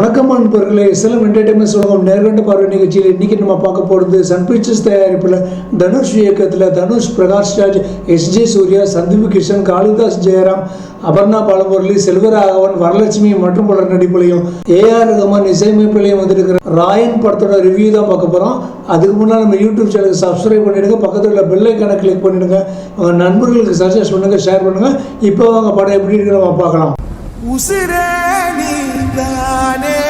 வணக்கம் அன்பர்களே. இஸ்லாம் என்டர்டைன்மெண்ட் உலகம் நேர்கண்ட பார்வை நிகழ்ச்சியில் இன்னைக்கு நம்ம பார்க்க போகிறது சன் பிக்சர்ஸ் தயாரிப்பில் தனுஷ் இயக்கத்தில் தனுஷ் பிரகாஷ் ராஜ் எஸ் ஜே சூர்யா சந்தீப் கிருஷ்ணன் காளிதாஸ் ஜெயராம் அபர்ணா பாலமுரளி செல்வராகவன் வரலட்சுமி மற்றும் பலர் நடிப்புலையும் ஏஆர் ரகமான் இசையமைப்பிலையும் வந்திருக்கிற ராயன் படத்தோட ரிவ்யூ தான் பார்க்க போகிறோம் அதுக்கு முன்னால் நம்ம யூடியூப் சேனலுக்கு சப்ஸ்கிரைப் பண்ணிடுங்க. பக்கத்தில் உள்ள பெல்லைக்கான கிளிக் பண்ணிடுங்க. உங்கள் நண்பர்களுக்கு சஜஸ்ட் பண்ணுங்கள் ஷேர் பண்ணுங்கள் இப்போ அவங்க படம் எப்படி இருக்கிற நம்ம பார்க்கலாம். உசிரே நீ நீதானே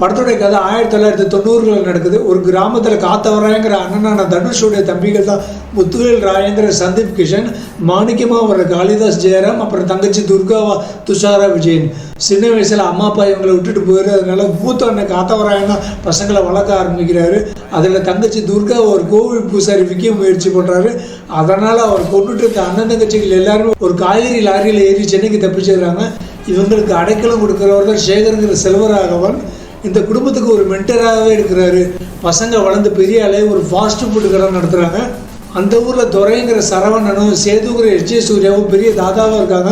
படத்துடைய கதை ஆயிரத்தி தொள்ளாயிரத்தி தொண்ணூறுகளில் நடக்குது. ஒரு கிராமத்தில் காத்தவராயங்கிற அண்ணனான தனுஷுடைய தம்பிகள் தான் முத்துவேல் ராயேந்திர சந்தீப் கிஷன் மாணிக்கமா வர காளிதாஸ் ஜெயராம் அப்புறம் தங்கச்சி துர்காவா துஷாரா விஜயன். சின்ன வயசில் அம்மா அப்பா இவங்களை விட்டுட்டு போயிரு. அதனால மூத்த அண்ணன் காத்தவராயன்னா பசங்களை வளர்க்க ஆரம்பிக்கிறாரு. அதில் தங்கச்சி துர்கா ஒரு கோவில் பூசாரி விற்க முயற்சி பண்ணுறாரு அதனால் அவர் கொண்டுட்டு இருக்க அண்ணன் தங்கச்சிகள் எல்லாருமே ஒரு காய்கறி லாரியில் ஏறி சென்னைக்கு தப்பிச்சிடுறாங்க. இவங்களுக்கு அடைக்கலம் கொடுக்குறவர் தான் சேகருங்கிற செல்வராகவன். இந்த குடும்பத்துக்கு ஒரு மென்டராகவே இருக்கிறாரு. பசங்க வளர்ந்து பெரிய ஆளே ஒரு ஃபாஸ்ட் ஃபுட்டு கடை நடத்துகிறாங்க அந்த ஊரில் துறைங்கிற சரவணனும் சேதுங்கிற எச்ஏ சூர்யாவும் பெரிய தாதாவாக இருக்காங்க.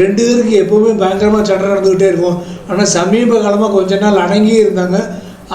ரெண்டு பேருக்கு எப்போவுமே பயங்கரமாக சண்டை நடந்துக்கிட்டே இருக்கும். ஆனால் சமீப காலமாக கொஞ்ச நாள் அடங்கி இருந்தாங்க.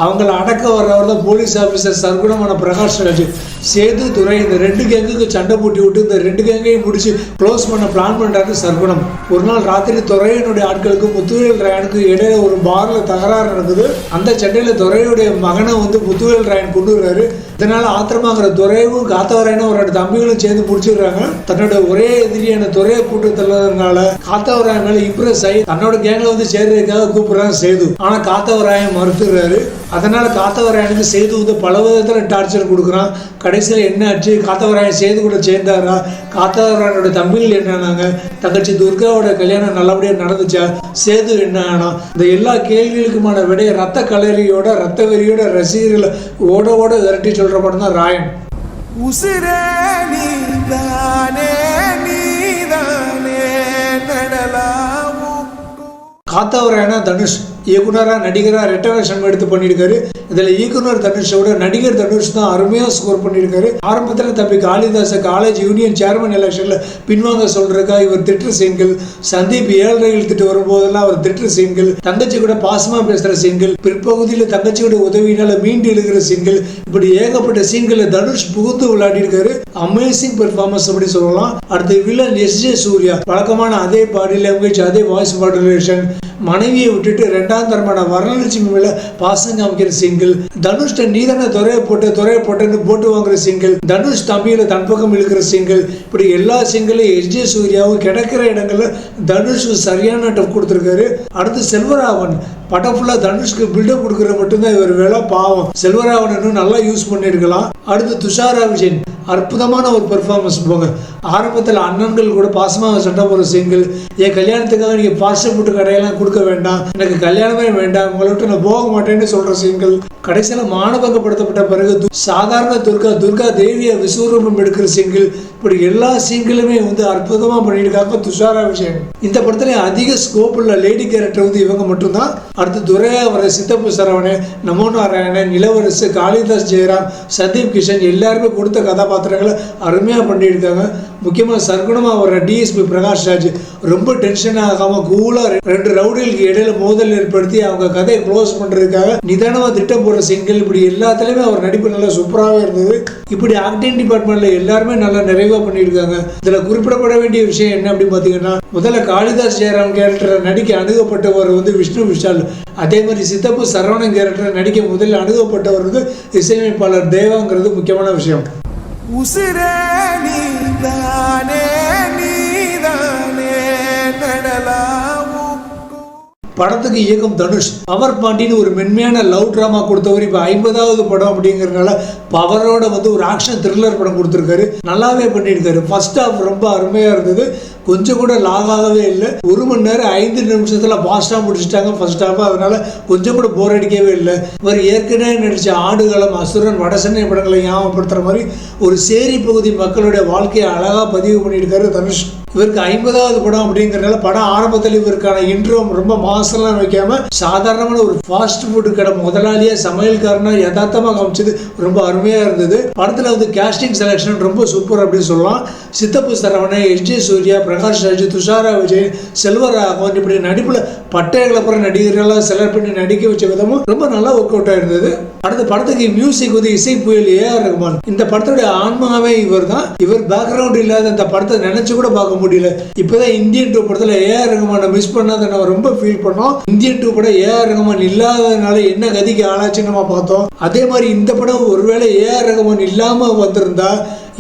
அவங்கள அடக்க வர்றவர் தான் போலீஸ் ஆஃபீஸர் சர்க்குணமான பிரகாஷ் ராஜ் சேது துறை இந்த ரெண்டு கேங்குக்கு சண்டை போட்டி விட்டு இந்த ரெண்டு கேங்கையும் முடிச்சு க்ளோஸ் பண்ண பிளான் பண்ணுறாரு சர்க்குணம். ஒரு நாள் ராத்திரி துறையினுடைய ஆட்களுக்கு முத்துவேல் ராயனுக்கு இடையில ஒரு பாரில் தகராறு நடக்குது. அந்த சண்டையில் துறையுடைய மகனை வந்து முத்துவேல் ராயன் கொண்டு வர்றாரு இதனால் ஆத்திரமாகிற துறையும் காத்தவராயனும் அவரோட தம்பிகளும் சேர்ந்து பிடிச்சிடுறாங்க தன்னோட ஒரே எதிரியான துறையை கூட்டு தள்ளதுனால காத்தவராயன் மேலே இம்ப்ரெஸ் ஆகி தன்னோட கேங்கில் வந்து சேர்றதுக்காக கூப்பிடுறாங்க சேது. ஆனால் காத்தவராயன் மறுத்துடுறாரு. அதனால காத்தவராயனுக்கு சேது வந்து பல விதத்துல டார்ச்சர் கொடுக்குறான். கடைசியில் என்ன ஆச்சு? காத்தவராயன் சேது கூட சேர்ந்தாரா? காத்தவராயனோட தம்பிகள் என்ன ஆனாங்க? தங்கச்சி துர்காவோட கல்யாணம் நல்லபடியாக நடந்துச்சா? சேது என்ன ஆனா? இந்த எல்லா கேள்விகளுக்குமான விடைய ரத்த கலரியோட ரத்த வெறியோட ரசிகர்களை ஓட ஓட விரட்டி சொல்ற படம் தான் ராயன். உசிரே நீதானே நீதானே நடலாவுக்கு காத்தவராயனா தனுஷ். இயக்குனராக நடிகராக ரெட்டவேஷன் எடுத்து பண்ணியிருக்காரு. இதில் இயக்குனர் தனுஷோட நடிகர் தனுஷ் தான் அருமையாக ஸ்கோர் பண்ணியிருக்காரு. ஆரம்பத்தில் தம்பி காளிதாச காலேஜ் யூனியன் சேர்மன் எலெக்ஷனில் பின்வாங்க சொல்றதுக்கா இவர் திட்டு சீன்கள் சந்தீப் ஏழரை இழுத்துட்டு வரும்போதெல்லாம் அவர் திட்டு சீன்கள் தங்கச்சி கூட பாசமாக பேசுகிற சீன்கள் பிற்பகுதியில் தங்கச்சியோட உதவியினால மீண்டு இழுக்கிற சீன்கள் இப்படி ஏகப்பட்ட சீன்களை தனுஷ் புகுந்து விளையாடி இருக்காரு அமேசிங் பெர்ஃபார்மன்ஸ் அப்படி சொல்லலாம். அடுத்து வில்லன் எஸ் ஜே சூர்யா வழக்கமான அதே பாடி லாங்குவேஜ் அதே வாய்ஸ் மாடுலேஷன் மனைவியை விட்டுட்டு ரெண்டாம் தரமான வரலட்சுமி மேல பாசம் காமிக்கிற சிங்கிள். தனுஷ்ட நீதான துறையை போட்டு துறையை போட்டுன்னு போட்டு வாங்குற சிங்கிள். தனுஷ் தம்பியில தன் பக்கம் இழுக்கிற சிங்கிள். இப்படி எல்லா சிங்கிளையும் எஸ் ஜே சூர்யாவும் கிடைக்கிற இடங்கள்ல தனுஷ் சரியான டஃப் கொடுத்துருக்காரு. அடுத்து செல்வராவன் படம் ஃபுல்லாக தனுஷ்க்கு பில்டப் கொடுக்குற மட்டும்தான் இவர் வேலை பாவம். செல்வராவன் இன்னும் நல்லா யூஸ் பண்ணியிருக்கலாம். அடுத்து துஷாரா விஜயன். அற்புதமான ஒரு பெர்ஃபார்மன்ஸ் போங்க. ஆரம்பத்தில் அண்ணன்கள் கூட பாசமாக சண்டை போகிற சிங்கிள் என் கல்யாணத்துக்காக நீங்கள் ஃபாஸ்ட் ஃபுட்டு கடையெல்லாம் கொடுக்க வேண்டாம். எனக்கு கல்யாணமே வேண்டாம். உங்களை விட்டு நான் போக மாட்டேன்னு சொல்கிற சிங்கிள் கடைசியில் மானபங்கப்படுத்தப்பட்ட பிறகு து- சாதாரண துர்கா துர்கா தேவியை விஸ்வரூபம் எடுக்கிற சிங்கிள் இப்படி எல்லா சிங்கிளுமே வந்து அற்புதமாக பண்ணியிருக்காங்க துஷாரா விஷயம் இந்த படத்துல அதிக ஸ்கோப் உள்ள லேடி கேரக்டர் வந்து இவங்க மட்டும்தான். அடுத்து துரையா வர சித்தப்பு சரவணன் நமோ நாராயணன் இளவரசு காளிதாஸ் ஜெயராம் சந்தீப் கிஷன் எல்லாருமே கொடுத்த கதாபாத்திரங்களை அருமையாக பண்ணியிருக்காங்க. முக்கியமாக சர்க்குணமாக வர டிஎஸ்பி பிரகாஷ் ராஜ் ரொம்ப டென்ஷன் ஆகாமல் கூலாக ரெண்டு ரவுடிகளுக்கு இடையில மோதல் ஏற்படுத்தி அவங்க கதையை க்ளோஸ் பண்ணுறதுக்காக நிதானமாக திட்டம் போடுற சிங்கிள் இப்படி எல்லாத்துலேயுமே அவர் நடிப்பு நல்லா சூப்பராகவே இருந்தது. இப்படி ஆக்டிங் டிபார்ட்மெண்ட்ல எல்லாருமே நல்லா நிறைவாக பண்ணியிருக்காங்க. இதில் குறிப்பிடப்பட வேண்டிய விஷயம் என்ன அப்படின்னு பார்த்தீங்கன்னா முதல்ல காளிதாஸ் ஜெயராம் கேரக்டரை நடிக்க அணுகப்பட்டவர் வந்து விஷ்ணு விஷால். அதே மாதிரி சித்தப்பு சரவணன் கேரக்டரை நடிக்க முதல்ல அணுகப்பட்டவர் வந்து இசையமைப்பாளர் தேவாங்கிறது முக்கியமான விஷயம். உசிரே நீதானே நீதானே நடலா. படத்துக்கு இயக்கம் தனுஷ் பவர் பாண்டின்னு ஒரு மென்மையான லவ் ட்ராமா கொடுத்தவர் இப்போ ஐம்பதாவது படம் அப்படிங்கிறனால பவரோட வந்து ஒரு ஆக்ஷன் த்ரில்லர் படம் கொடுத்துருக்காரு. நல்லாவே பண்ணியிருக்காரு. ஃபர்ஸ்ட் ஹாஃப் ரொம்ப அருமையாக இருந்தது. கொஞ்சம் கூட லாகாகவே இல்லை. ஒரு மணி நேரம் ஐந்து நிமிஷத்தில் ஃபாஸ்ட்டாக முடிச்சிட்டாங்க ஃபர்ஸ்ட் ஹாஃப் அதனால் கொஞ்சம் கூட போர் அடிக்கவே இல்லை. இவர் ஏற்கனவே நடித்த ஆடுகளம் அசுரன் வடசென்னை படங்களை ஞாபகப்படுத்துகிற மாதிரி ஒரு சேரி பகுதி மக்களுடைய வாழ்க்கையை அழகாக பதிவு பண்ணியிருக்காரு தனுஷ். இவருக்கு ஐம்பதாவது படம் அப்படிங்கறதுனால படம் ஆரம்பத்தில் இவருக்கான இன்ட்ரோ ரொம்ப மாசம்லாம் வைக்காம சாதாரணமான ஒரு ஃபாஸ்ட் ஃபுட் கடை முதலாளியா சமையல்காரனா யதார்த்தமா காமிச்சது ரொம்ப அருமையா இருந்தது. படத்துல வந்து கேஸ்டிங் செலெக்ஷன் ரொம்ப சூப்பர் அப்படின்னு சொல்லலாம். சித்தப்பு சரவணன் எஸ் ஜே சூர்யா பிரகாஷ் ராஜ் துஷாரா விஜய் செல்வராகவன் இப்படி நடிப்பில் பட்டய கிளப்புற நடிகர்களாக செலக்ட் பண்ணி நடிக்க வச்ச விதமும் ரொம்ப நல்லா ஒர்க் அவுட்டாக இருந்தது. அடுத்த படத்துக்கு மியூசிக் வந்து இசை புயல் ஏஆர் ரகுமான். இந்த படத்துடைய ஆன்மாவே இவர் தான் இவர் பேக்ரவுண்ட் இல்லாத இந்த படத்தை நினைச்சு கூட பார்க்க முடியல. இப்போதான் இந்தியன் டூ படத்தில் ஏஆர் ரகுமானை மிஸ் பண்ணாத நம்ம ரொம்ப ஃபீல் பண்ணோம். இந்தியன் டூ படம் ஏஆர் ரகுமான் இல்லாததுனால என்ன கதிக்கு ஆளாச்சுன்னு நம்ம பார்த்தோம். அதே மாதிரி இந்த படம் ஒருவேளை ஏஆர் ரகுமான் இல்லாமல் வந்திருந்தா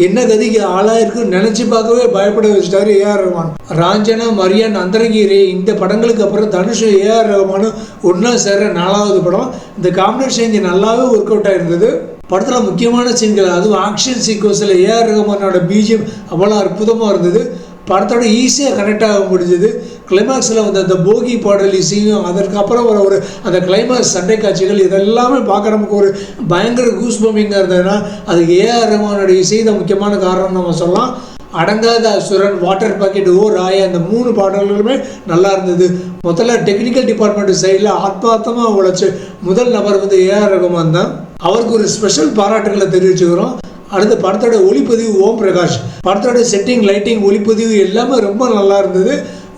என்ன கதிக்கு ஆளாயிருக்குன்னு நினைச்சு பார்க்கவே பயப்பட வச்சுட்டாரு ஏஆர் ரகுமான். ராஞ்சனா மரியான் அந்தரங்கீரே இந்த படங்களுக்கு அப்புறம் தனுஷ் ஏஆர் ரகுமானும் ஒன்றா சேர்ற நாலாவது படம். இந்த காம்பினேஷன் இங்கே நல்லாவே ஒர்க் அவுட் ஆயிருந்தது. படத்தில் முக்கியமான சீன்கள் அதுவும் ஆக்ஷன் சீக்வன்ஸில் ஏஆர் ரகுமானோட பிஜிஎம் அவ்வளோ அற்புதமாக இருந்தது. படத்தோட ஈஸியாக கனெக்ட் ஆக முடிஞ்சது. கிளைமேக்ஸில் வந்து அந்த போகி பாடல் இசையும் அதற்கப்புறம் வர ஒரு அந்த கிளைமேக்ஸ் சண்டை காட்சிகள் இதெல்லாமே பார்க்க நமக்கு ஒரு பயங்கர கூஸ் பம்பிங்காக இருந்ததுன்னா அது ஏஆர் ரஹ்மானோட இசை தான் முக்கியமான காரணம் நம்ம சொல்லலாம். அடங்காத அசுரன் வாட்டர் பாக்கெட் ஓ ராய அந்த மூணு பாடல்களுமே நல்லா இருந்தது. முதல்ல டெக்னிக்கல் டிபார்ட்மெண்ட் சைடில் ஆத்மார்த்தமாக உழைச்சி முதல் நபர் வந்து ஏஆர் ரகுமான் தான். அவருக்கு ஒரு ஸ்பெஷல் பாராட்டுகளை தெரிவிச்சுக்கிறோம். அடுத்து படத்தோட ஒளிப்பதிவு ஓம் பிரகாஷ். படத்தோட செட்டிங் லைட்டிங் ஒளிப்பதிவு எல்லாமே ரொம்ப நல்லா இருந்தது.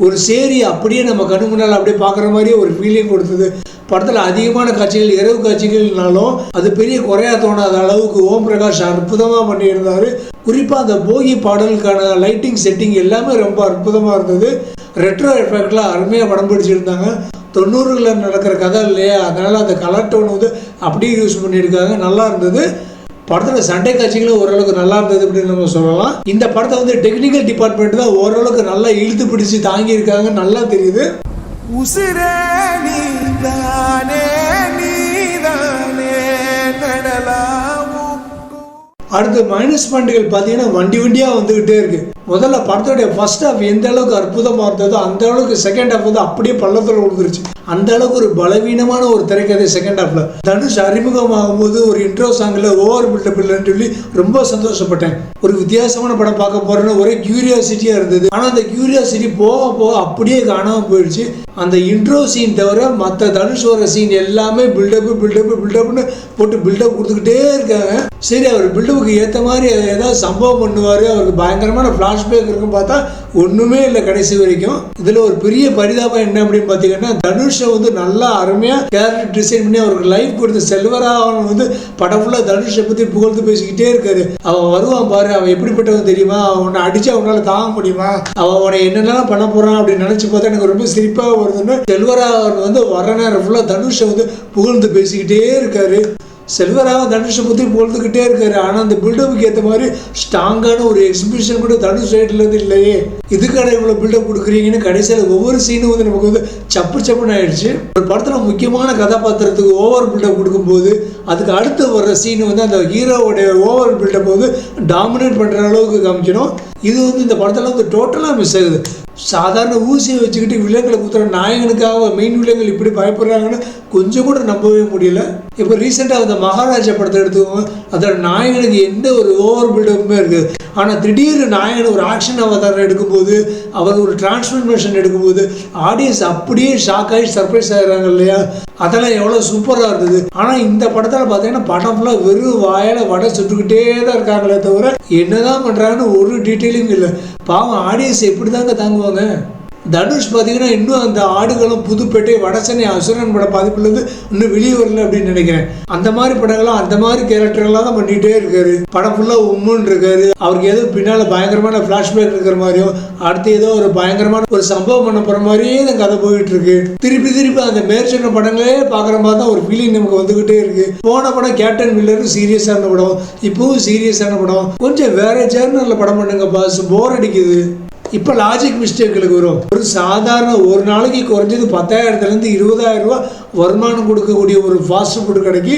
ஒரு சேரி அப்படியே நம்ம கண்ணு முன்னால் அப்படியே பார்க்குற மாதிரியே ஒரு ஃபீலிங் கொடுத்தது. படத்தில் அதிகமான காட்சிகள் இரவு காட்சிகள்னாலும் அது பெரிய குறையா தோணாத அளவுக்கு ஓம் பிரகாஷ் அற்புதமாக பண்ணியிருந்தார். குறிப்பாக அந்த போகி பாடலுக்கான லைட்டிங் செட்டிங் எல்லாமே ரொம்ப அற்புதமாக இருந்தது. ரெட்ரோ எஃபெக்ட்லாம் அருமையாக படம் பிடிச்சிருந்தாங்க. தொண்ணூறுகளில் நடக்கிற கதை இல்லையா? அதனால் அந்த கலர் டோன் வந்து அப்படியே யூஸ் பண்ணியிருக்காங்க. நல்லா இருந்தது. படத்தில் சண்டை காட்சிகளும் ஓரளவுக்கு நல்லா இருந்தது அப்படின்னு நம்ம சொல்லலாம். இந்த படத்தை வந்து டெக்னிக்கல் டிபார்ட்மெண்ட் தான் ஓரளவுக்கு நல்லா இழுத்து பிடிச்சி தாங்கியிருக்காங்க. நல்லா தெரியுது. உசிரே நீதானே நீதானே நடலாமுக்கும் அடுத்து மைனஸ் பாயிண்ட்கள் பார்த்தீங்கன்னா வண்டி வண்டியாக வந்துக்கிட்டே இருக்கு. முதல்ல படத்தோடைய ஃபர்ஸ்ட் ஹாஃப் எந்த அளவுக்கு அற்புதமாக இருந்ததோ அந்த அளவுக்கு செகண்ட் ஹாஃப் வந்து அப்படியே பள்ளத்தில் விழுந்துருச்சு. அந்த அளவுக்கு ஒரு பலவீனமான ஒரு திரைக்கதை செகண்ட் ஹாஃபில் தனுஷ் அறிமுகமாகும் போது ஒரு இன்ட்ரோ சாங்கில் ஓவர் பில்டப் இல்லைன்னு சொல்லி ரொம்ப சந்தோஷப்பட்டேன். ஒரு வித்தியாசமான படம் பார்க்க போறேன்னு ஒரே கியூரியாசிட்டியாக இருந்தது. ஆனால் அந்த கியூரியாசிட்டி போக போக அப்படியே காணாமல் போயிடுச்சு. அந்த இன்ட்ரோ சீன் தவிர மற்ற தனுஷ் வர சீன் எல்லாமே பில்டப்பு பில்டப்பு பில்டப்னு போட்டு பில்டப் கொடுத்துக்கிட்டே இருக்காங்க. சரி அவர் பில்டப்புக்கு ஏற்ற மாதிரி ஏதாவது சம்பவம் பண்ணுவார். அவருக்கு பயங்கரமான ஃப்ளாஷ்பேக் இருக்குன்னு பார்த்தா ஒன்றுமே இல்லை கடைசி வரைக்கும். இதில் ஒரு பெரிய பரிதாபம் என்ன அப்படின்னு பார்த்தீங்கன்னா தனுஷை வந்து நல்லா அருமையாக கேரக்டர் டிசைன் பண்ணி அவருக்கு லைஃப் கொடுத்த செல்வராகவன் வந்து படம் ஃபுல்லாக தனுஷை பற்றி புகழ்ந்து பேசிக்கிட்டே இருக்காரு. அவன் வருவான் பாரு அவன் எப்படிப்பட்டவன் தெரியுமா? அவனை அடிச்சு அவனால தாங்க முடியுமா? அவன் அவனை என்னென்னலாம் பண்ண போகிறான் அப்படின்னு நினச்சி பார்த்தா எனக்கு ரொம்ப சிரிப்பாக வருதுன்னு செல்வராகவன் வந்து வர நேரம் ஃபுல்லாக தனுஷை வந்து புகழ்ந்து பேசிக்கிட்டே இருக்காரு. செல்வராக தனுஷை பற்றி பொழுதுகிட்டே இருக்காரு. ஆனால் அந்த பில்டப்புக்கு ஏற்ற மாதிரி ஸ்ட்ராங்கான ஒரு எக்ஸிபிஷன் கூட தனுஷ் சைட்லேருந்து இல்லையே. இதுக்கான இவ்வளோ பில்டப் கொடுக்குறீங்கன்னு கடைசியில் ஒவ்வொரு சீனும் வந்து நமக்கு வந்து சப்பு சப்புன்னு ஆயிடுச்சு. ஒரு படத்தில் முக்கியமான கதாபாத்திரத்துக்கு ஓவர் பில்டப் கொடுக்கும்போது அதுக்கு அடுத்து வர்ற சீன் வந்து அந்த ஹீரோவுடைய ஓவர் பில்டப் வந்து டாமினேட் பண்ணுற அளவுக்கு காமிக்கணும். இது வந்து இந்த படத்தில் வந்து டோட்டலாக மிஸ் ஆகுது. சாதாரண ஊசியை வச்சுக்கிட்டு விலங்குகளை குத்துற நாயகனுக்காக மெயின் விலங்குகள் இப்படி பயப்படுறாங்கன்னு கொஞ்சம் கூட நம்பவே முடியல. இப்போ ரீசெண்டாக அந்த மகாராஜா படத்தை எடுத்துக்கோங்க. அதோட நாயகனுக்கு எந்த ஒரு ஓவர் பில்டப்புமே இருக்குது. ஆனால் திடீர்னு நாயகன் ஒரு ஆக்ஷன் அவதாரம் எடுக்கும்போது அவர் ஒரு டிரான்ஸ்ஃபர்மேஷன் எடுக்கும்போது ஆடியன்ஸ் அப்படியே ஷாக் ஆகி சர்ப்ரைஸ் ஆகிறாங்க இல்லையா? அதெல்லாம் எவ்வளோ சூப்பராக இருந்தது. ஆனால் இந்த படத்தில் பார்த்தீங்கன்னா படம் ஃபுல்லாக வெறும் வாயால் வடை சுட்டுக்கிட்டே தான் இருக்காங்களே தவிர என்னதான் பண்ணுறாங்கன்னு ஒரு டீட்டெயில் கேள்வியும் இல்லை. பாவம் ஆடியன்ஸ் எப்படி தாங்க தாங்குவாங்க? தனுஷ் பார்த்தீங்கன்னா இன்னும் அந்த ஆடுகளும் புதுப்பேட்டை வடசென்னை அசுரன் பட பாதிப்புலேருந்து இன்னும் வெளியே வரல அப்படின்னு நினைக்கிறேன். அந்த மாதிரி படங்கள்லாம் அந்த மாதிரி கேரக்டர்கள்லாம் தான் பண்ணிகிட்டே இருக்காரு. படம் ஃபுல்லாக உம்முன்னு இருக்காரு. அவருக்கு ஏதோ பின்னால் பயங்கரமான ஃப்ளாஷ்பேக் இருக்கிற மாதிரியும் அடுத்து ஏதோ ஒரு பயங்கரமான ஒரு சம்பவம் பண்ண போகிற மாதிரியே இந்த கதை போயிட்டு இருக்கு. திருப்பி திருப்பி அந்த மேற்சொன்ன படங்களே பார்க்குற மாதிரி தான் ஒரு ஃபீலிங் நமக்கு வந்துகிட்டே இருக்கு. போன படம் கேப்டன் மில்லர் சீரியஸான படம். இப்போவும் சீரியஸான படம். கொஞ்சம் வேற ஜேர்னலில் படம் பண்ணுங்க பாஸ் போர் அடிக்குது. இப்போ லாஜிக் மிஸ்டேக்களுக்கு வரும். ஒரு சாதாரண ஒரு நாளைக்கு குறைஞ்சது பத்தாயிரத்துலேருந்து இருபதாயிரம் ரூபா வருமானம் கொடுக்கக்கூடிய ஒரு ஃபாஸ்ட் ஃபுட் கடைக்கு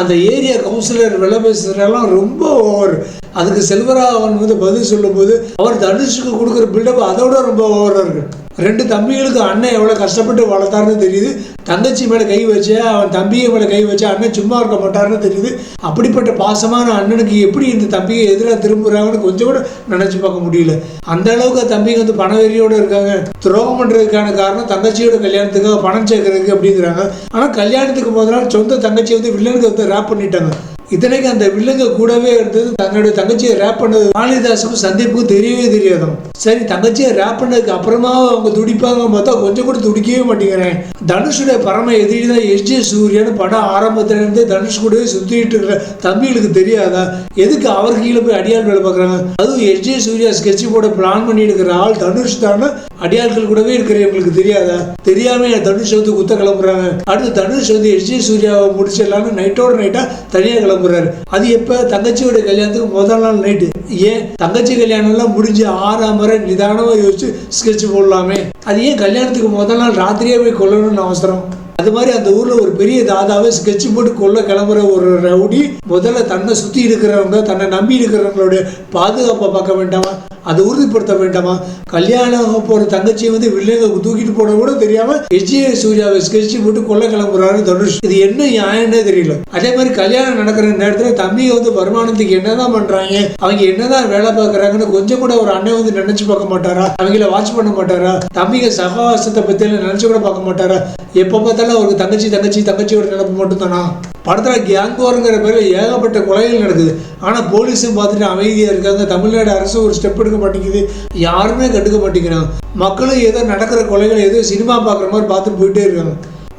அந்த ஏரியா கவுன்சிலர் விலை பேசுகிறதெல்லாம் ரொம்ப ஓவர் அதுக்கு செல்வராகவன் வந்து பதில் சொல்லும்போது அவர் தனுஷுக்கு கொடுக்குற பில்டப் அதோட ரொம்ப ஓவராக இருக்கு. ரெண்டு தம்பிகளுக்கு அண்ணன் எவ்வளோ கஷ்டப்பட்டு வளர்த்தாருன்னு தெரியுது. தங்கச்சி மேலே கை வச்சு அவன் தம்பியை மேலே கை வச்சு அண்ணன் சும்மா இருக்க மாட்டாருன்னு தெரியுது. அப்படிப்பட்ட பாசமான அண்ணனுக்கு எப்படி இந்த தம்பியை எதிராக திரும்புறாங்கன்னு கொஞ்சம் கூட நினச்சி பார்க்க முடியல. அந்த அளவுக்கு தம்பிங்க வந்து பணவெறியோடு இருக்காங்க. துரோகம் பண்ணுறதுக்கான காரணம் தங்கச்சியோட கல்யாணத்துக்காக பணம் சேர்க்கறதுக்கு அப்படிங்கிறாங்க. ஆனால் கல்யாணத்துக்கு போதனால் சொந்த தங்கச்சி வந்து வில்லனுக்கு வந்து ரேப் பண்ணிட்டாங்க. இத்தனைக்கு அந்த வில்லுங்க கூடவே இருந்தது. தன்னுடைய தங்கச்சியை ரேப் பண்ணது. காளிதாசுக்கும் சந்தீப்புக்கும் தெரியவே தெரியாதாம் சரி தங்கச்சியை ரேப் பண்ணதுக்கு அப்புறமா அவங்க துடிப்பாங்க பார்த்தா கொஞ்சம் கூட துடிக்கவே மாட்டேங்கிறேன். தனுஷுடைய பரம எதிரி தான் எஸ்ஜே சூரியன் படம் ஆரம்பத்துல இருந்தே தனுஷ் கூடவே சுத்திட்டு இருக்கிற தம்பிகளுக்கு தெரியாதா? எதுக்கு அவர் கீழே போய் அடியாள் வேலை பார்க்குறாங்க அதுவும் எஸ்ஜே சூர்யா ஸ்கெட்ச் போட பிளான் பண்ணி இருக்கிற ஆள் தனுஷ் தானே? அடியாட்கள் கூடவே இருக்கிற இருக்கிறவங்களுக்கு தெரியாதா? தெரியாம தனுஷ் வந்து குத்த கிளம்புறாங்க அடுத்து தனுஷ் வந்து எஸ்ஜே சூர்யாவை முடிச்சிடலான்னு நைட்டோட நைட்டா தனியாக கிளம்புறாரு. அது எப்ப? தங்கச்சியோட கல்யாணத்துக்கு முதல் நாள் நைட்டு ஏன்? தங்கச்சி கல்யாணம் எல்லாம் முடிஞ்சு ஆறாம் வரை நிதானமா யோசிச்சு ஸ்கெட்ச் போடலாமே. அது ஏன் கல்யாணத்துக்கு முதல் நாள் ராத்திரியே போய் கொல்லணும்னு அவசரம்? அது மாதிரி அந்த ஊர்ல ஒரு பெரிய தாதாவை ஸ்கெட்ச் போட்டு கொல்ல கிளம்புற ஒரு ரவுடி முதல்ல தன்னை சுத்தி இருக்கிறவங்க தன்னை நம்பி இருக்கிறவங்களுடைய பாதுகாப்பை பார்க்க வேண்டாமா? அதை உறுதிப்படுத்த வேண்டாமா? கல்யாணம் ஆக போற தங்கச்சியை வந்து வில்லங்க தூக்கிட்டு போன கூட தெரியாம எஸ்ஜே சூர்யாவை ஸ்கெட்சி போட்டு கொள்ள கிளம்புறாரு தனுஷ். இது என்ன நியாயம்னே தெரியல. அதே மாதிரி கல்யாணம் நடக்கிற நேரத்துல தம்பி வந்து வருமானத்துக்கு என்னதான் பண்றாங்க? அவங்க என்னதான் வேலை பார்க்கறாங்கன்னு கொஞ்சம் கூட ஒரு அண்ணன் வந்து நினைச்சு பார்க்க மாட்டாரா? அவங்கள வாட்ச் பண்ண மாட்டாரா? தம்பிங்க சகவாசத்தை பத்தி எல்லாம் நினைச்சு கூட பார்க்க மாட்டாரா? எப்ப பார்த்தாலும் அவருக்கு தங்கச்சி தங்கச்சி தங்கச்சியோட நினப்பு மட்டும்தானா? படத்தில் படத்துல கேங் வாருங்கிற பேரில் ஏகப்பட்ட கொலைகள் நடக்குது. ஆனா போலீஸும் பார்த்துட்டு அமைதியா இருக்காங்க. தமிழ்நாடு அரசு ஒரு ஸ்டெப் எடுக்க மாட்டேங்குது. யாருமே கண்டுக்க மாட்டேங்கிறாங்க. மக்களும் ஏதோ நடக்கிற கொலைகள் ஏதோ சினிமா பார்க்குற மாதிரி பார்த்துட்டு போயிட்டே இருக்காங்க.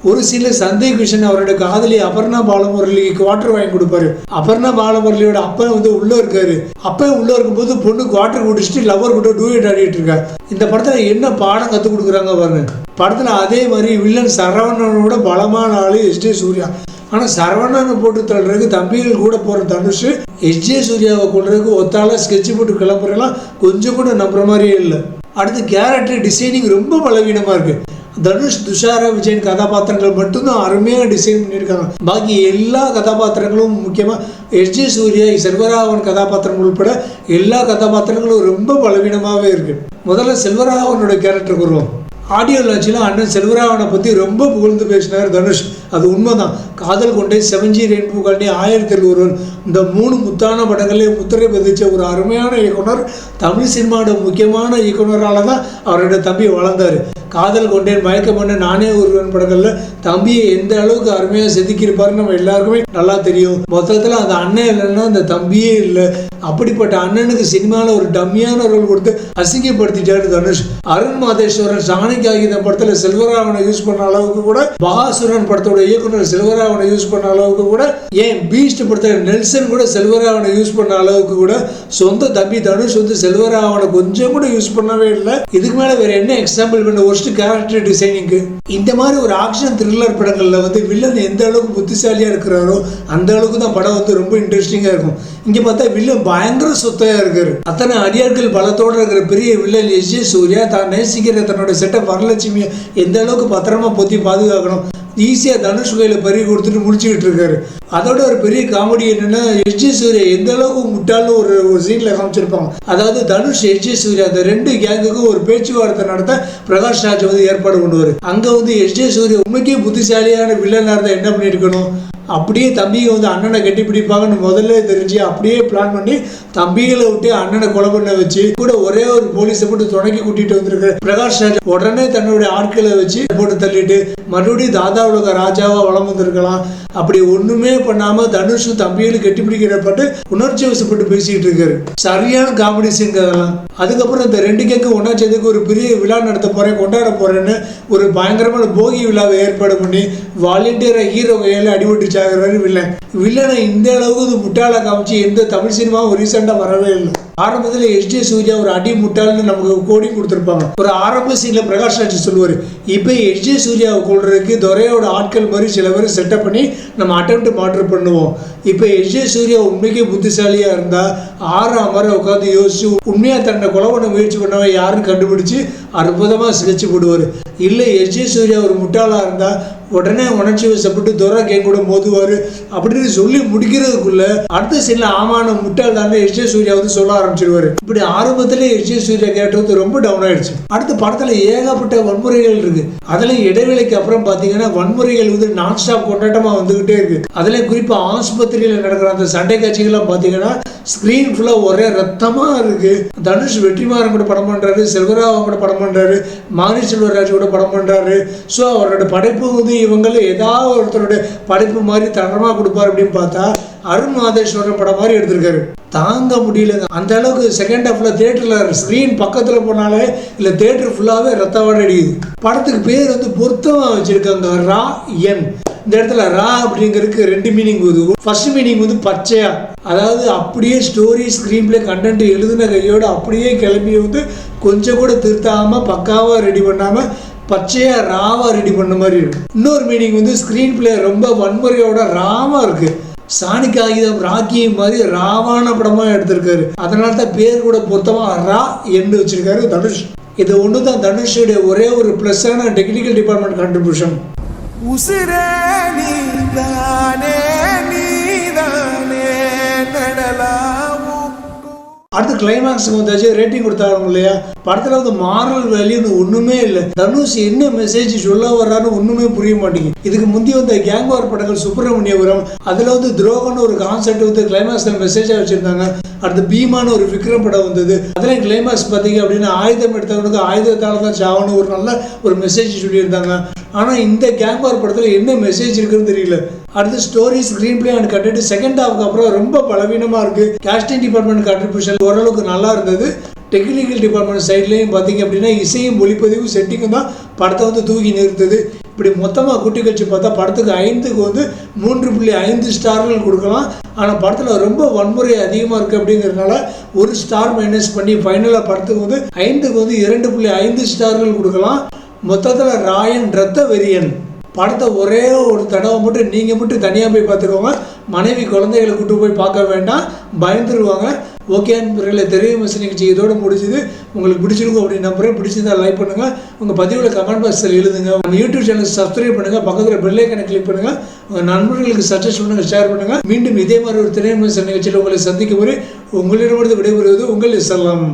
ஒரு சில சந்தேக் கிருஷ்ணன் அவரோட காதலி அபர்ணா பாலமுரளிக்கு குவார்டர் வாங்கி கொடுப்பாரு. அபர்ணா பாலமுரளியோட அப்பா வந்து உள்ள இருக்காரு. அப்பா உள்ள இருக்கும்போது பொண்ணு குவார்டர் குடிச்சிட்டு லவர் கூட டூயட் ஆடிட்டு இருக்காரு இந்த படத்துல என்ன பாடம் கத்துக் கொடுக்குறாங்க பாருங்க. படத்துல அதே மாதிரி வில்லன் சரவணனோட பலமான ஆளு எஸ் டி சூர்யா. ஆனால் சரவணனை போட்டு தள்ளுறதுக்கு தம்பிகள் கூட போகிற தனுஷ் எஸ்ஜே சூர்யாவை கொள்றதுக்கு ஒத்தால ஸ்கெட்ச் போட்டு கிளம்புறலாம் கொஞ்சம் கூட நம்புற மாதிரியே இல்லை. அடுத்து கேரக்டர் டிசைனிங் ரொம்ப பலவீனமாக இருக்குது தனுஷ் துஷாரா விஜயன் கதாபாத்திரங்கள் மட்டும்தான் அருமையாக டிசைன் பண்ணியிருக்காங்க. பாக்கி எல்லா கதாபாத்திரங்களும் முக்கியமாக எஸ். ஜே. சூர்யா செல்வராகவன் கதாபாத்திரம் உள்பட எல்லா கதாபாத்திரங்களும் ரொம்ப பலவீனமாகவே இருக்குது முதல்ல செல்வராகவனோட கேரக்டர் வருவோம் ஆடியோ லான்ச்சில் அண்ணன் செல்வராவனை பற்றி ரொம்ப புகழ்ந்து பேசினார் தனுஷ். அது உண்மைதான். காதல் கொண்டே செவஞ்சி ரெயின்போ காலனி ஆயிரத்தி ஒருவன் இந்த மூணு முத்தான படங்களே முத்திரை பதிச்ச ஒரு அருமையான இயக்குனர் தமிழ் சினிமாவோட முக்கியமான இயக்குனரால் தான் அவரோட தம்பி வளர்ந்தார். காதல் கொண்டேன் மயக்கம் பண்ண நானே ஒருவன் படங்களில் தம்பியை எந்த அளவுக்கு அருமையாக செதுக்கியிருப்பாருன்னு நம்ம எல்லாருக்குமே நல்லா தெரியும். மொத்தத்தில் அந்த அண்ணன் இல்லைன்னா அந்த தம்பியே இல்லை. அப்படிப்பட்ட அண்ணனுக்கு சினிமாவில் ஒரு டம்மியான ரோல் கொடுத்து அசிங்கப்படுத்திட்டாரு தனுஷ். அருண் மாதேஸ்வரன் சாணிக்கு ஆகிய படத்தில் செல்வராகவனை யூஸ் பண்ண அளவுக்கு கூட மகாசுரன் படத்தோட இயக்குனர் செல்வராகவனை யூஸ் பண்ண அளவுக்கு கூட ஏன் பீஸ்ட் படத்தில் நெல்சன் கூட செல்வராகவனை யூஸ் பண்ண அளவுக்கு கூட சொந்த தம்பி தனுஷ் வந்து செல்வராகவனை கொஞ்சம் கூட யூஸ் பண்ணவே இல்லை. இதுக்கு மேலே வேற என்ன எக்ஸாம்பிள் பண்ண ஒர்ஸ்ட் கேரக்டர் டிசைனிங்க்கு இந்த மாதிரி ஒரு ஆக்ஷன் த்ரில்லர் படங்கள்ல வந்து வில்லன் எந்த அளவுக்கு புத்திசாலியா இருக்கிறாரோ அந்த அளவுக்கு தான் படம் வந்து ரொம்ப இன்ட்ரெஸ்டிங்கா இருக்கும். இங்க பார்த்தா வில்லன் பயங்கர சொத்தையா இருக்காரு. அத்தனை அடியார்கள் பலத்தோட இருக்கிற பெரிய வில்லன் எஸ் ஜே சூர்யா தான் நேசிக்கிற தன்னோட செட்டை வரலட்சுமியை எந்த அளவுக்கு பத்திரமா பொத்தி பாதுகாக்கணும். ஈஸியாக தனுஷ் கையில் பறி கொடுத்துட்டு முடிச்சுக்கிட்டு இருக்காரு. அதோட ஒரு பெரிய காமெடி என்னன்னா எஸ் சூர்யா எந்த அளவுக்கு முட்டாள்னு ஒரு ஒரு சீனில் காமிச்சிருப்பாங்க. அதாவது தனுஷ் எஸ் சூர்யா அந்த ரெண்டு கேங்குக்கும் ஒரு பேச்சுவார்த்தை நடத்த பிரகாஷ் ராஜ் வந்து ஏற்பாடு பண்ணுவார். அங்கே வந்து எஸ் சூர்யா உண்மைக்கே புத்திசாலியான வில்லனாக இருந்தால் என்ன பண்ணியிருக்கணும்? அப்படியே தம்பிங்க வந்து அண்ணனை கட்டி பிடிப்பாங்கன்னு முதல்ல தெரிஞ்சு அப்படியே பிளான் பண்ணி தம்பிகளை விட்டு அண்ணனை கொலை பண்ண வச்சு கூட ஒரே ஒரு போலீஸை போட்டு துணைக்கி கூட்டிட்டு வந்திருக்கிற பிரகாஷ் ராஜ் உடனே தன்னுடைய ஆட்களை வச்சு போட்டு தள்ளிட்டு மறுபடியும் தாதா உலக ராஜாவா வளம் வந்திருக்கலாம். அப்படி ஒண்ணுமே பண்ணாம தனுஷ் தம்பியில் கட்டி பிடிக்கிறப்பட்டு உணர்ச்சி வசப்பட்டு பேசிட்டு இருக்காரு. சரியான காமெடி சீன் அதெல்லாம் அதுக்கப்புறம் இந்த ரெண்டு கேக்கு ஒன்னா சேர்ந்துக்கு ஒரு பெரிய விழா நடத்த போறேன் கொண்டாட போறேன்னு ஒரு பயங்கரமான போகி விழாவை ஏற்பாடு பண்ணி வாலண்டியரா ஹீரோ கையில அடிபட்டு சாகிறாரு வில்லன் வில்லனை இந்த அளவுக்கு இது முட்டாள காமிச்சு எந்த தமிழ் சினிமாவும் ரீசெண்டா வரவே இல்லை. ஆரம்பத்தில் எஸ் ஜே சூர்யா ஒரு அடி முட்டாள்னு நமக்கு கோடி கொடுத்துருப்பாங்க. ஒரு ஆரம்ப சீனில் பிரகாஷ் ராஜ் சொல்லுவார் இப்போ எஸ் ஜே சூர்யாவை கொள்றதுக்கு துரையோட ஆட்கள் மாதிரி சில பேர் செட்டப் பண்ணி நம்ம அட்டம் மாற்று பண்ணுவோம். இப்போ எஸ்ஜே சூர்யா உண்மைக்கே புத்திசாலியா இருந்தா ஆறு அமர உட்காந்து யோசிச்சு உண்மையா தன்னை கொலை பண்ண முயற்சி பண்ணவன் யாருன்னு கண்டுபிடிச்சு அற்புதமா சிகிச்சை போடுவார். இல்லை எஸ்ஜே சூர்யா ஒரு முட்டாளா இருந்தா உடனே உணர்ச்சி வசப்பட்டு துறை கேங் கூட மோதுவார். அப்படின்னு சொல்லி முடிக்கிறதுக்குள்ள அடுத்த சீனில் ஆமான முட்டாள் தானே எஸ் ஜே சூர்யா வந்து சொல்ல ஆரம்பிச்சிருவாரு. இப்படி ஆரம்பத்திலே எஸ் ஜே சூர்யா கேட்டது ரொம்ப டவுன் ஆயிடுச்சு. அடுத்த படத்தில் ஏகப்பட்ட வன்முறைகள் இருக்கு. அதில் இடைவேளைக்கு அப்புறம் பார்த்தீங்கன்னா வன்முறைகள் வந்து நான் ஸ்டாப் கொண்டாட்டமாக வந்துகிட்டே இருக்கு. அதுல குறிப்பாக ஆஸ்பத்திரியில் நடக்கிற அந்த சண்டை காட்சிகள்லாம் பார்த்தீங்கன்னா ஸ்க்ரீன் ஃபுல்லாக ஒரே ரத்தமாக இருக்கு. தனுஷ் வெற்றிமாறன் கூட படம் பண்ணுறாரு செல்வராவன் கூட படம் பண்ணுறாரு மாரி செல்வராஜ் கூட படம் பண்ணுறாரு ஸோ அவரோட படைப்பு வந்து இவங்கள ஏதாவது ஒருத்தரோட படைப்பு மாதிரி தரமாக கொடுப்பாரு அப்படின்னு பார்த்தா அருண் மாதேஸ்வரன் படம் மாதிரி எடுத்திருக்காரு. தாங்க முடியல. அந்த அளவுக்கு செகண்ட் ஹாஃப்ல தேட்டரில் ஸ்க்ரீன் பக்கத்தில் போனாலே இல்லை தேட்டர் ஃபுல்லாகவே ரத்தவாட அடிக்குது. படத்துக்கு பேர் வந்து பொருத்தமாக வச்சுருக்காங்க. ரா என். இந்த இடத்துல ரா அப்படிங்கிறதுக்கு ரெண்டு மீனிங் வருது ஃபர்ஸ்ட் மீனிங் வந்து பச்சையா. அதாவது அப்படியே ஸ்டோரி ஸ்க்ரீன் பிளே கண்டென்ட் எழுதின கையோட அப்படியே கிளம்பி வந்து கொஞ்சம் கூட திருத்தாமல் பக்காவாக ரெடி பண்ணாமல் பச்சையா ராவா ரெடி பண்ண மாதிரி இருக்கு. இன்னொரு மீனிங் வந்து ஸ்க்ரீன் பிளே ரொம்ப வன்முறையோட ராவா இருக்கு. சாணிக் ஆயுதம் ராக்கி மாதிரி ராவான படமா எடுத்திருக்காரு. அதனால தான் பேர் கூட பொருத்தமா ரா என்று வச்சிருக்காரு தனுஷ். இது ஒன்று தான் தனுஷுடைய ஒரே ஒரு ப்ளஸ்ஸான டெக்னிக்கல் டிபார்ட்மெண்ட் கான்ட்ரிபியூஷன் உசிரே நீதானே நீதானே நடலாவும். அடுத்து கிளைமேக்ஸுக்கு வந்தாச்சு ரேட்டிங் கொடுத்தாங்க இல்லையா? படத்தில் வந்து மாரல் வேல்யூன்னு ஒன்றுமே இல்லை. தனுஷ் என்ன மெசேஜ் சொல்ல வர்றான்னு ஒன்றுமே புரிய மாட்டேங்குது. இதுக்கு முந்தி வந்த கேங் வார் படங்கள் சுப்பிரமணியபுரம் அதில் வந்து துரோகம்னு ஒரு கான்செப்ட் வந்து கிளைமேக்ஸில் மெசேஜாக வச்சுருந்தாங்க. அடுத்து பீமான்னு ஒரு விக்ரம் படம் வந்தது. அதில் கிளைமேக்ஸ் பார்த்தீங்க அப்படின்னா ஆயுதம் எடுத்தவனுக்கு ஆயுதத்தால் தான் சாவணும். ஒரு நல்ல ஒரு மெசேஜ் சொல்லியிருந்தாங்க. ஆனால் இந்த கேங் வார் படத்தில் என்ன மெசேஜ் இருக்குன்னு தெரியல. அடுத்து story screenplay and content second ஹாஃப்க்கு அப்புறம் ரொம்ப பலவீனமாக இருக்குது கேஸ்டிங் டிபார்ட்மெண்ட் கான்ட்ரிபியூஷன் ஓரளவுக்கு நல்லா இருந்தது. டெக்னிக்கல் டிபார்ட்மெண்ட் சைட்லேயும் பார்த்தீங்க அப்படின்னா இசையும் ஒளிப்பதிவும் செட்டிங்கும் தான் படத்தை வந்து தூக்கி நிறுத்துது. இப்படி மொத்தமாக கூட்டி கழிச்சு பார்த்தா படத்துக்கு ஐந்துக்கு வந்து மூன்று புள்ளி ஐந்து ஸ்டார்கள் கொடுக்கலாம். ஆனால் படத்தில் ரொம்ப வன்முறை அதிகமாக இருக்குது அப்படிங்கிறதுனால ஒரு ஸ்டார் மைனஸ் பண்ணி ஃபைனலாக படத்துக்கு வந்து ஐந்துக்கு வந்து இரண்டு புள்ளி ஐந்து ஸ்டார்கள் கொடுக்கலாம். மொத்தத்தில் ராயன் ரத்த வெறியன் படத்தை ஒரே ஒரு தடவை மட்டும் நீங்கள் மட்டும் தனியாக போய் பார்த்துக்கோங்க. மனைவி குழந்தைகளை கூட்டு போய் பார்க்க வேண்டாம். பயந்துருவாங்க. ஓகே நண்பர்களே தெரியும் மிஸ் நிகழ்ச்சி இதோடு முடிஞ்சுது. உங்களுக்கு பிடிச்சிருக்கும் அப்படின்னு நம்புறேன் பிடிச்சிருந்தா லைக் பண்ணுங்கள் உங்கள் பதிவில் கமெண்ட் பாக்ஸில் எழுதுங்க. நம்ம யூடியூப் சேனல் சப்ஸ்கிரைப் பண்ணுங்கள் பக்கத்தில் பெல்லைக்கனை கிளிக் பண்ணுங்கள் உங்கள் நண்பர்களுக்கு சஜஸ்ட் பண்ணுங்கள் ஷேர் பண்ணுங்கள் மீண்டும் இதே மாதிரி ஒரு திரையரசு நிகழ்ச்சியில் உங்களை சந்திக்கும் போது உங்களிடமிருந்து விடைபெறுவது உங்கள் செல்லம்